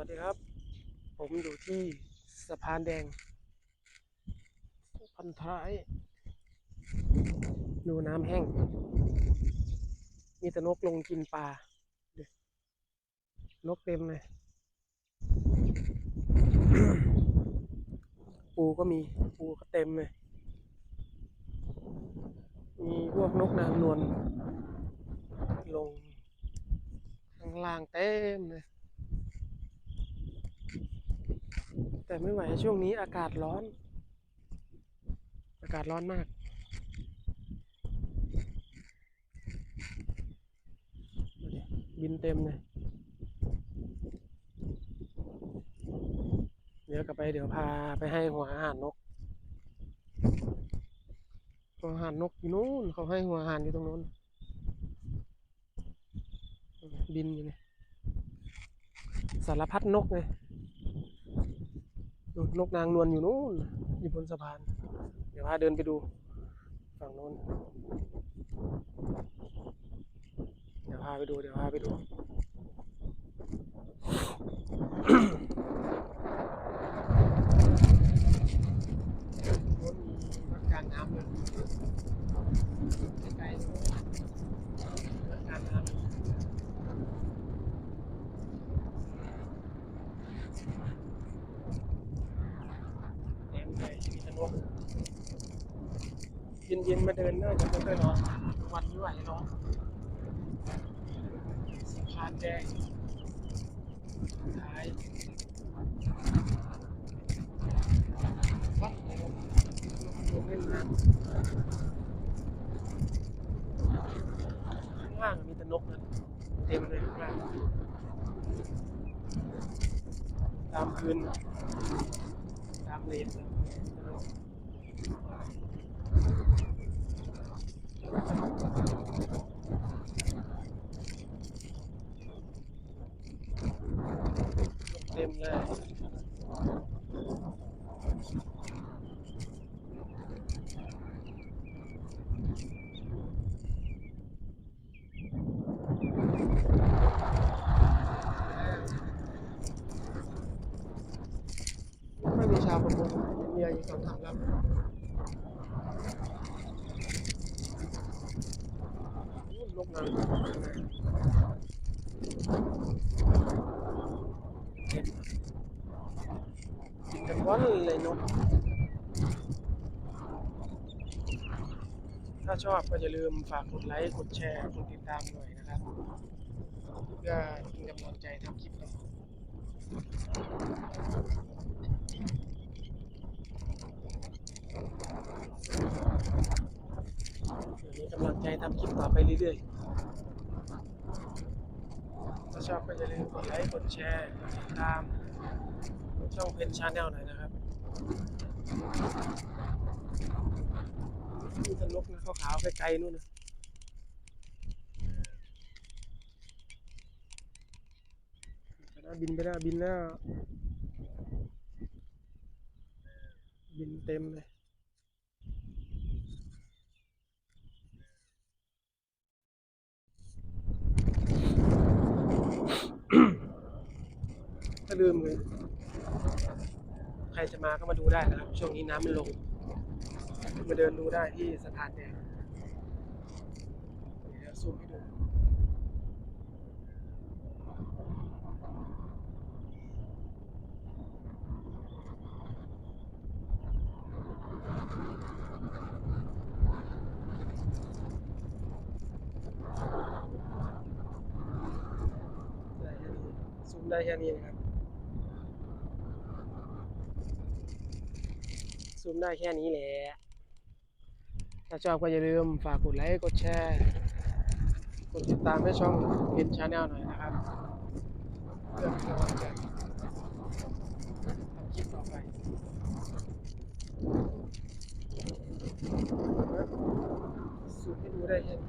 วัสดีครับ ผมอยู่ที่สะพานแดง พันท้าย ดูน้ำแห้ง มีแต่นกลงกินปลานกเต็มเลย ปูก็มี ปูก็เต็มเลย มีพวกนกนางนวลลงข้างล่างเต็มเลย แต่ไม่ไหวช่วงนี้อากาศร้อน อากาศร้อนมาก บินเต็มเลย เดี๋ยวกลับไปเดี๋ยวพาไปให้หัวอาหารนก หัวอาหารนกอยู่นู้นเขาให้หัวอาหารอยู่ตรงนู้น บินอยู่เนี่ยสารพัดนกไงนู่ นกนางนวลอยู่นู้นอยู่บนสะพาน เดี๋ยวพาเดินไปดูฝั่งโน้น เดี๋ยวพาไปดู เดี๋ยวพาไปดู โน้นมีรถกลางน้ำเลยใกล้ๆนู้นรถกลางน้ำ เต็ม เย็นๆมาเดินน่าจะไม่ค่อยร้อนวันไม่ไหวร้อนสะพานแดงท้ายวัดเลยลงเล่นน้ำข้างล่างมีแต่นกนะเต็มเลยข้างล่างตามพื้น ตา มีชาวประมงเมียอยู่สองถังลำนู่นลกนางนกินกันวันเลยนกถ้าชอบก็อย่าลืมฝากกดไลค์ กดแชร์ กดติดตามหน่อยนะครับเพื่อเป็นกำลังใจทำคลิปต่อ มีกำลังใจทำคลิปต่อไปเรื่อยๆ ถ้าชอบก็อย่าลืมกดไลค์ กดแชร์ กดติดตาม ช่องเพนชาแนลหน่อยนะครับมีแตนกนะขาวๆไกลๆนู่นนะไปแล้วบินไปแล้วบินแล้ว บินเต็มเลย ถ้าลืมเลยใครจะมาก็มาดูได้นะครับ ช่วงนี้น้ำมันลง มาเดินดูได้ที่สะพานแดงเดี๋ยวซูมให้ดูแค่นี้ซูม ได้แค่นี้นะครับ ซูมได้แค่นี้แหละ ถ้าชอบก็อย่าลืมฝากกดไลค์ กดแชร์ กดติดตามให้ช่องเพนชาแนลหน่อยนะครับเพื่อเป็นกำลังใจทำคลิปต่อไปซูมให้ดูได้แค่นี้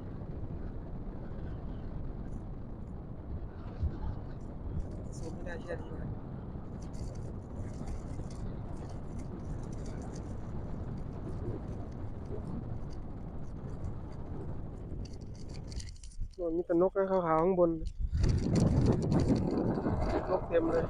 ซูมไม่ได้แค่นี้นะส่วนมีแต่นกนะขาวๆข้างบนนกเต็มเลย